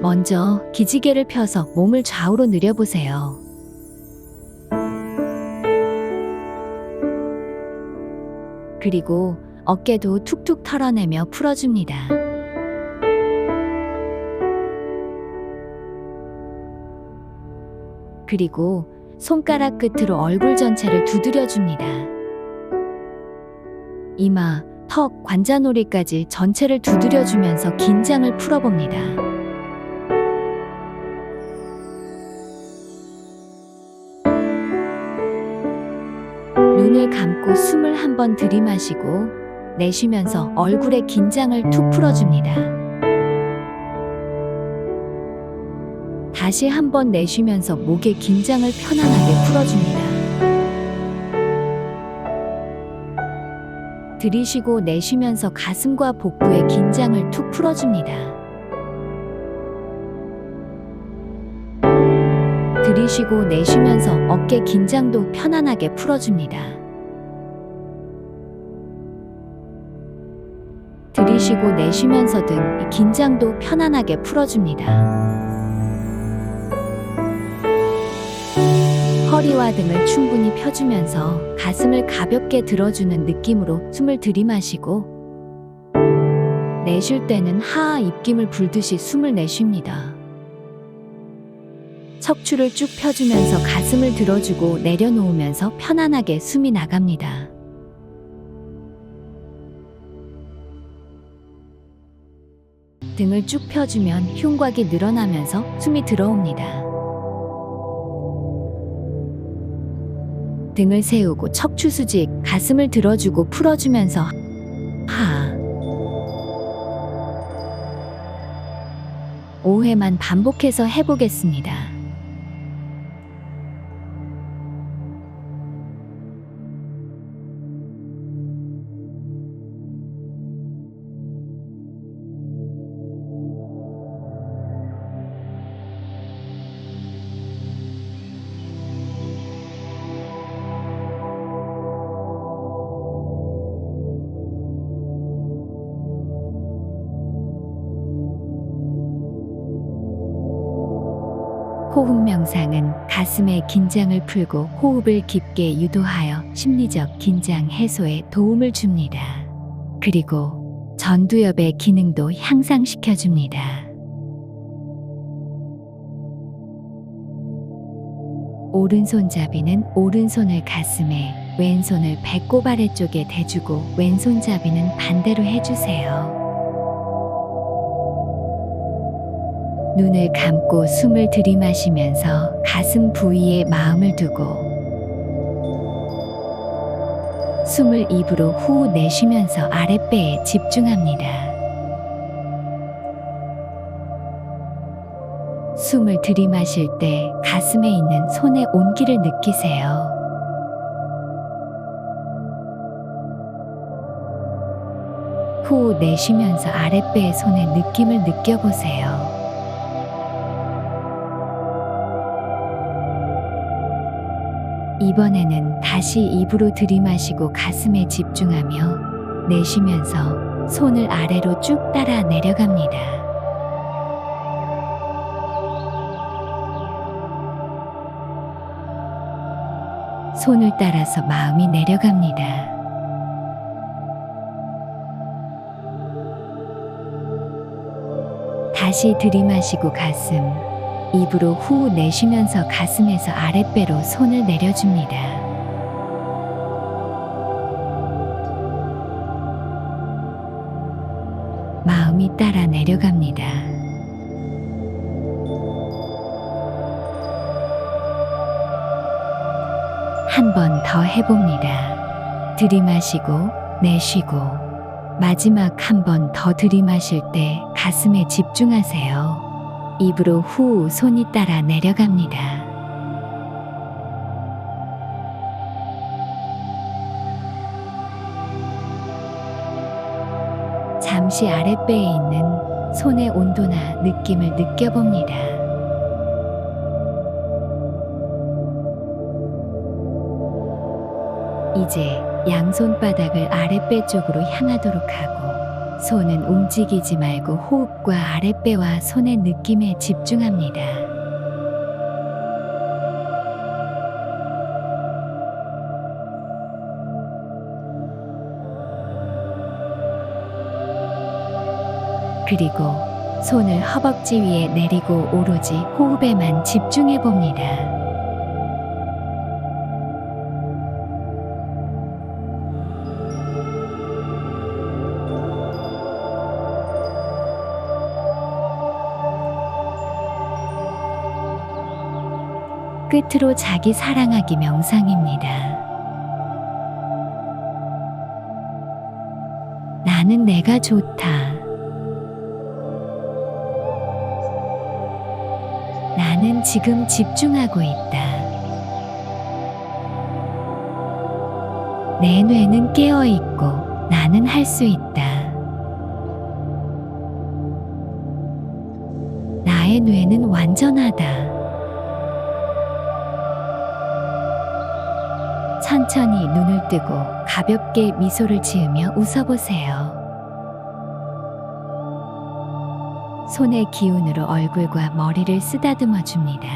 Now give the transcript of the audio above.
먼저 기지개를 펴서 몸을 좌우로 늘려보세요. 그리고 어깨도 툭툭 털어내며 풀어줍니다. 그리고 손가락 끝으로 얼굴 전체를 두드려줍니다. 이마, 턱, 관자놀이까지 전체를 두드려주면서 긴장을 풀어봅니다. 눈을 감고 숨을 한 번 들이마시고 내쉬면서 얼굴에 긴장을 툭 풀어줍니다. 다시 한 번 내쉬면서 목의 긴장을 편안하게 풀어줍니다. 들이쉬고 내쉬면서 가슴과 복부의 긴장을 툭 풀어줍니다. 들이쉬고 내쉬면서 어깨 긴장도 편안하게 풀어줍니다. 들이쉬고 내쉬면서 등 긴장도 편안하게 풀어줍니다. 허리와 등을 충분히 펴주면서 가슴을 가볍게 들어주는 느낌으로 숨을 들이마시고 내쉴 때는 하하 입김을 불듯이 숨을 내쉽니다. 척추를 쭉 펴주면서 가슴을 들어주고 내려놓으면서 편안하게 숨이 나갑니다. 등을 쭉 펴주면 흉곽이 늘어나면서 숨이 들어옵니다. 등을 세우고 척추 수직, 가슴을 들어주고 풀어주면서 하. 5회만 반복해서 해보겠습니다. 호흡 명상은 가슴의 긴장을 풀고 호흡을 깊게 유도하여 심리적 긴장 해소에 도움을 줍니다. 그리고 전두엽의 기능도 향상시켜 줍니다. 오른손잡이는 오른손을 가슴에, 왼손을 배꼽 아래쪽에 대주고 왼손잡이는 반대로 해주세요. 눈을 감고 숨을 들이마시면서 가슴 부위에 마음을 두고 숨을 입으로 후 내쉬면서 아랫배에 집중합니다. 숨을 들이마실 때 가슴에 있는 손의 온기를 느끼세요. 후 내쉬면서 아랫배의 손의 느낌을 느껴보세요. 이번에는 다시 입으로 들이마시고 가슴에 집중하며 내쉬면서 손을 아래로 쭉 따라 내려갑니다. 손을 따라서 마음이 내려갑니다. 다시 들이마시고 가슴, 입으로 후 내쉬면서 가슴에서 아랫배로 손을 내려줍니다. 마음이 따라 내려갑니다. 한 번 더 해봅니다. 들이마시고 내쉬고 마지막 한 번 더 들이마실 때 가슴에 집중하세요. 입으로 후 손이 따라 내려갑니다. 잠시 아랫배에 있는 손의 온도나 느낌을 느껴봅니다. 이제 양손바닥을 아랫배 쪽으로 향하도록 하고 손은 움직이지 말고 호흡과 아랫배와 손의 느낌에 집중합니다. 그리고 손을 허벅지 위에 내리고 오로지 호흡에만 집중해 봅니다. 끝으로 자기 사랑하기 명상입니다. 나는 내가 좋다. 나는 지금 집중하고 있다. 내 뇌는 깨어 있고 나는 할 수 있다. 나의 뇌는 완전하다. 천천히 눈을 뜨고 가볍게 미소를 지으며 웃어보세요. 손의 기운으로 얼굴과 머리를 쓰다듬어 줍니다.